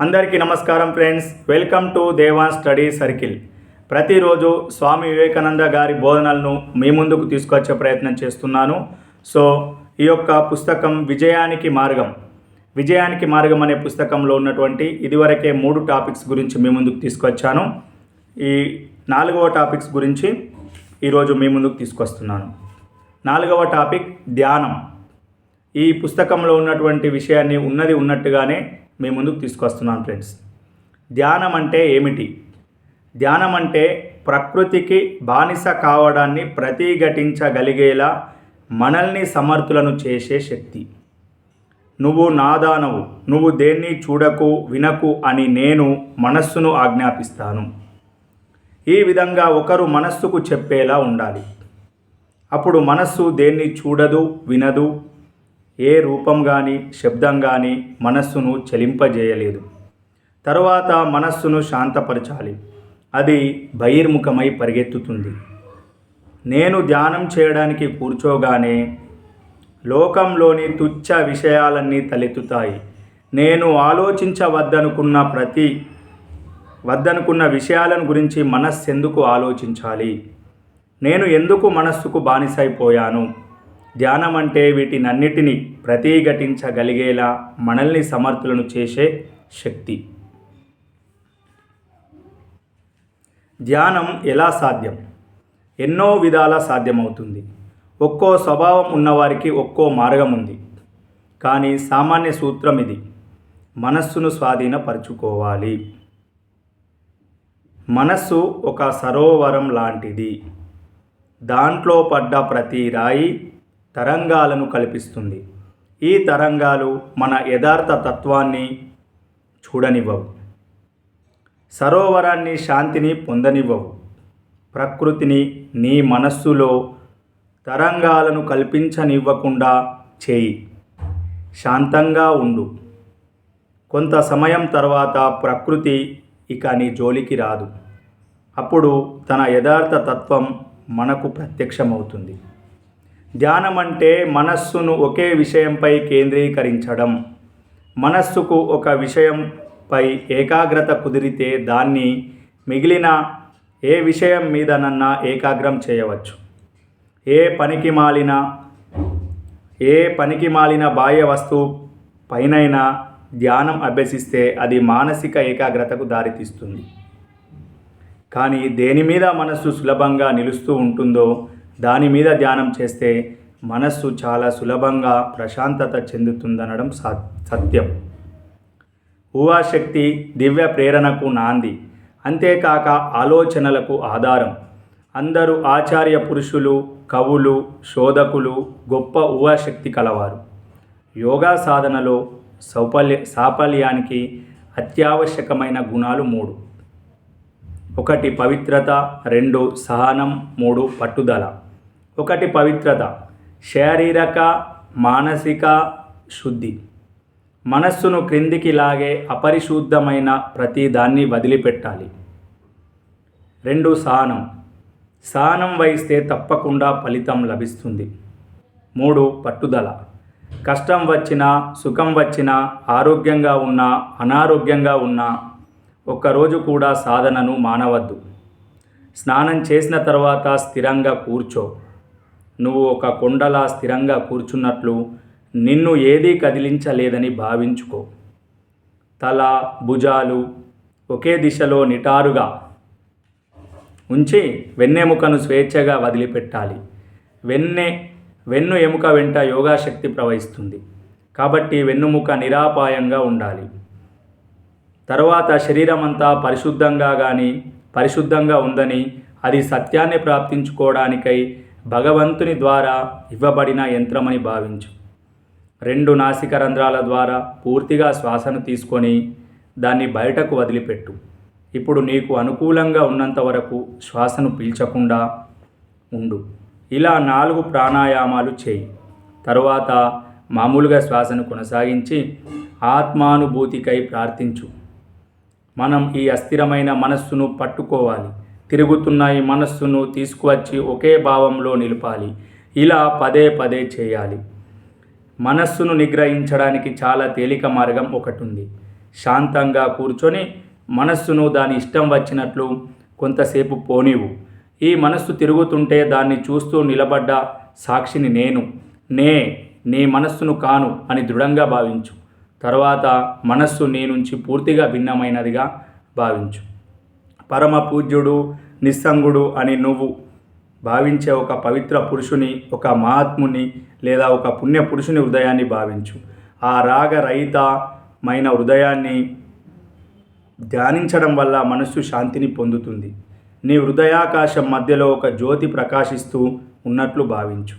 అందరికీ నమస్కారం friends. Welcome to Devan study circle. ప్రతిరోజు స్వామి వివేకానంద గారి బోధనలను మీ ముందుకు తీసుకొచ్చే ప్రయత్నం చేస్తున్నాను. సో ఈ యొక్క పుస్తకం విజయానికి మార్గం. విజయానికి మార్గం అనే పుస్తకంలో ఉన్నటువంటి ఇదివరకే మూడు టాపిక్స్ గురించి మీ ముందుకు తీసుకొచ్చాను. ఈ నాలుగవ టాపిక్స్ గురించి ఈరోజు మీ ముందుకు తీసుకొస్తున్నాను. నాలుగవ టాపిక్ ధ్యానం. ఈ పుస్తకంలో ఉన్నటువంటి విషయాన్ని ఉన్నది ఉన్నట్టుగానే మీ ముందుకు తీసుకొస్తున్నాను ఫ్రెండ్స్. ధ్యానం అంటే ఏమిటి? ధ్యానం అంటే ప్రకృతికి బానిస కావడాన్ని ప్రతిఘటించగలిగేలా మనల్ని సమర్థులను చేసే శక్తి. నువ్వు నాదానవు నువ్వు దేన్ని చూడకు వినకు అని నేను మనస్సును ఆజ్ఞాపిస్తాను. ఈ విధంగా ఒకరు మనస్సుకు చెప్పేలా ఉండాలి. అప్పుడు మనస్సు దేన్ని చూడదు వినదు ఏ రూపం కానీ శబ్దం కానీ మనస్సును చలింపజేయలేదు. తరువాత మనస్సును శాంతపరచాలి. అది బహిర్ముఖమై పరిగెత్తుతుంది. నేను ధ్యానం చేయడానికి కూర్చోగానే లోకంలోని తుచ్చ విషయాలన్నీ తలెత్తుతాయి. నేను ఆలోచించవద్దనుకున్న ప్రతి వద్దనుకున్న విషయాలను గురించి మనస్సు ఎందుకు ఆలోచించాలి? నేను ఎందుకు మనస్సుకు బానిసైపోయాను? ధ్యానం అంటే వీటినన్నిటినీ ప్రతిఘటించగలిగేలా మనల్ని సమర్థులను చేసే శక్తి. ధ్యానం ఎలా సాధ్యం? ఎన్నో విధాల సాధ్యమవుతుంది. ఒక్కో స్వభావం ఉన్నవారికి ఒక్కో మార్గం ఉంది కానీ సామాన్య సూత్రం ఇది. మనస్సును స్వాధీనపరుచుకోవాలి. మనస్సు ఒక సరోవరం లాంటిది. దాంట్లో పడ్డ ప్రతి రాయి తరంగాలను కల్పిస్తుంది. ఈ తరంగాలు మన యథార్థ తత్వాన్ని చూడనివ్వవు. సరోవరాన్ని శాంతిని పొందనివ్వవు. ప్రకృతిని నీ మనస్సులో తరంగాలను కల్పించనివ్వకుండా చేయి. శాంతంగా ఉండు. కొంత సమయం తర్వాత ప్రకృతి ఇక నీ జోలికి రాదు. అప్పుడు తన యథార్థ తత్వం మనకు ప్రత్యక్షమవుతుంది. ధ్యానం అంటే మనస్సును ఒకే విషయంపై కేంద్రీకరించడం. మనస్సుకు ఒక విషయంపై ఏకాగ్రత కుదిరితే దాన్ని మిగిలిన ఏ విషయం మీదనన్నా ఏకాగ్రం చేయవచ్చు. ఏ పనికి మాలిన ఏ పనికి మాలిన బాహ్య వస్తువు పైనైనా ధ్యానం అభ్యసిస్తే అది మానసిక ఏకాగ్రతకు దారితీస్తుంది. కానీ దేని మీద మనస్సు సులభంగా నిలుస్తూ ఉంటుందో దాని మీద ధ్యానం చేస్తే మనస్సు చాలా సులభంగా ప్రశాంతత చెందుతుందనడం సత్యం. ఊహాశక్తి దివ్య ప్రేరణకు నాంది. అంతేకాక ఆలోచనలకు ఆధారం. అందరూ ఆచార్య పురుషులు కవులు శోధకులు గొప్ప ఊహాశక్తి కలవారు. యోగా సాధనలో సౌపల్య సాఫల్యానికి అత్యావశ్యకమైన గుణాలు మూడు. ఒకటి పవిత్రత రెండు సహనం మూడు పట్టుదల. ఒకటి పవిత్రత శారీరక మానసిక శుద్ధి. మనస్సును క్రిందికి లాగే అపరిశుద్ధమైన ప్రతి దాన్ని వదిలిపెట్టాలి. రెండు సహనం. సహనం వహిస్తే తప్పకుండా ఫలితం లభిస్తుంది. మూడు పట్టుదల. కష్టం వచ్చినా సుఖం వచ్చినా ఆరోగ్యంగా ఉన్నా అనారోగ్యంగా ఉన్నా ఒక్కరోజు కూడా సాధనను మానవద్దు. స్నానం చేసిన తర్వాత స్థిరంగా కూర్చో. నువ్వు ఒక కొండలా స్థిరంగా కూర్చున్నట్లు నిన్ను ఏదీ కదిలించలేదని భావించుకో. తల భుజాలు ఒకే దిశలో నిటారుగా ఉంచి వెన్నెముకను స్వేచ్ఛగా వదిలిపెట్టాలి. వెన్నె వెన్ను ఎముక వెంట యోగాశక్తి ప్రవహిస్తుంది. కాబట్టి వెన్నుముక నిరాపాయంగా ఉండాలి. తర్వాత శరీరం అంతా పరిశుద్ధంగా కానీ పరిశుద్ధంగా ఉందని అది సత్యాన్ని ప్రాప్తించుకోవడానికై భగవంతుని ద్వారా ఇవ్వబడిన యంత్రమని భావించు. రెండు నాసిక రంధ్రాల ద్వారా పూర్తిగా శ్వాసను తీసుకొని దాన్ని బయటకు వదిలిపెట్టు. ఇప్పుడు నీకు అనుకూలంగా ఉన్నంత వరకు శ్వాసను పీల్చకుండా ఉండు. ఇలా నాలుగు ప్రాణాయామాలు చేయి. తరువాత మామూలుగా శ్వాసను కొనసాగించి ఆత్మానుభూతికై ప్రార్థించు. మనం ఈ అస్థిరమైన మనస్సును పట్టుకోవాలి. తిరుగుతున్న ఈ మనస్సును తీసుకువచ్చి ఒకే భావంలో నిలపాలి. ఇలా పదే పదే చేయాలి. మనస్సును నిగ్రహించడానికి చాలా తేలిక మార్గం ఒకటి ఉంది శాంతంగా కూర్చొని మనస్సును దాని ఇష్టం వచ్చినట్లు కొంతసేపు పోనివు ఈ మనస్సు తిరుగుతుంటే దాన్ని చూస్తూ నిలబడ్డ సాక్షిని నేను. నే నీ మనస్సును కాను అని దృఢంగా భావించు. తర్వాత మనస్సు నీ నుంచి పూర్తిగా భిన్నమైనదిగా భావించు. పరమ పూజ్యుడు నిస్సంగుడు అని నువ్వు భావించే ఒక పవిత్ర పురుషుని ఒక మహాత్ముని లేదా ఒక పుణ్య పురుషుని హృదయాన్ని భావించు. ఆ రాగరహితమైన హృదయాన్ని ధ్యానించడం వల్ల మనస్సు శాంతిని పొందుతుంది. నీ హృదయాకాశం మధ్యలో ఒక జ్యోతి ప్రకాశిస్తూ ఉన్నట్లు భావించు.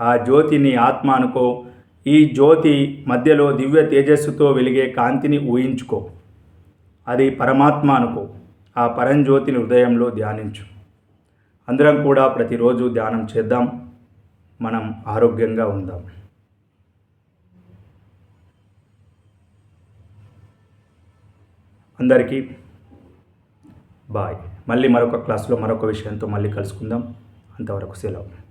ఆ జ్యోతి నీ ఆత్మ అనుకో. ఈ జ్యోతి మధ్యలో దివ్య తేజస్సుతో వెలిగే కాంతిని ఊహించుకో. అది పరమాత్మ అనుకో. ఆ పరంజ్యోతిని హృదయంలో ధ్యానించు. అందరం కూడా ప్రతిరోజు ధ్యానం చేద్దాం. మనం ఆరోగ్యంగా ఉందాం. అందరికీ బాయ్. మళ్ళీ మరొక క్లాస్లో మరొక విషయంతో మళ్ళీ కలుసుకుందాం. అంతవరకు సెలవు.